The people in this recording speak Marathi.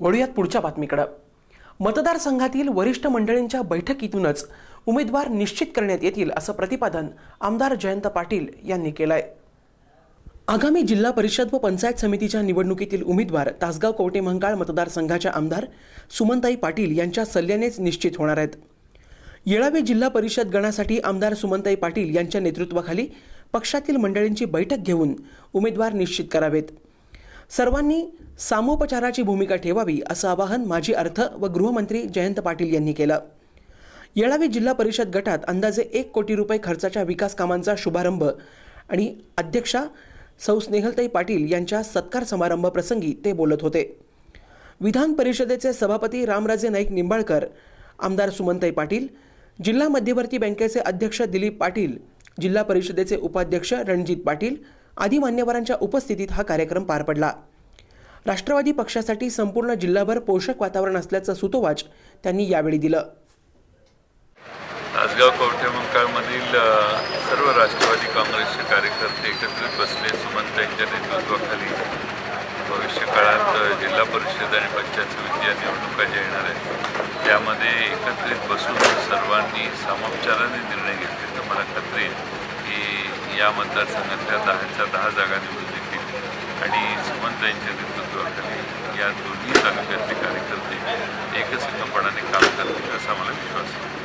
वळूयात पुढच्या बातमीकडं. मतदारसंघातील वरिष्ठ मंडळींच्या बैठकीतूनच उमेदवार निश्चित करण्यात येतील असं प्रतिपादन आमदार जयंत पाटील यांनी केलं आहे आगामी जिल्हा परिषद व पंचायत समितीच्या निवडणुकीतील उमेदवार तासगाव कवटे मंगाळ मतदारसंघाच्या आमदार सुमनताई पाटील यांच्या सल्ल्यानेच निश्चित होणार आहेत. येळावे जिल्हा परिषद गणासाठी आमदार सुमनताई पाटील यांच्या नेतृत्वाखाली पक्षातील मंडळींची बैठक घेऊन उमेदवार निश्चित करावेत. सर्वांनी सामोपचाराची भूमिका ठेवावी असं आवाहन माजी अर्थ व गृहमंत्री जयंत पाटील यांनी केलं. येळावी जिल्हा परिषद गटात अंदाजे एक कोटी रुपये खर्चाच्या विकास कामांचा शुभारंभ आणि अध्यक्षा सौ स्नेहलताई पाटील यांच्या सत्कार समारंभ प्रसंगी ते बोलत होते. विधान परिषदेचे सभापती रामराजे नाईक निंबाळकर आमदार सुमनताई पाटील जिल्हा मध्यवर्ती बँकेचे अध्यक्ष दिलीप पाटील जिल्हा परिषदेचे उपाध्यक्ष रणजित पाटील आदी मान्यवरांच्या उपस्थितीत हा कार्यक्रम पार पडला. राष्ट्रवादी पक्षासाठी संपूर्ण जिल्हाभर पोषक वातावरण असल्याचं सुतोवाच त्यांनी यावेळी दिलं. तासगाव कवठे मंकाळमधील सर्व राष्ट्रवादी काँग्रेसचे कार्यकर्ते एकत्रित बसले. सुमंतांच्या नेतृत्वाखाली भविष्य काळात जिल्हा परिषद आणि पंचायत समिती या निवडणुका ज्या येणार आहेत त्यामध्ये एकत्रित बसून सर्वांनी सामोपचाराने निर्णय घेतले. तर मला खात्री आहे की या मतदारसंघातल्या दहाच्या दहा जागा निवडून येतील. आणि सुमंतांच्या नेतृत्वाखाली या दोन्ही तालुक्यातले कार्यकर्ते एकसंघपणाने काम करतील असा मला विश्वास आहे.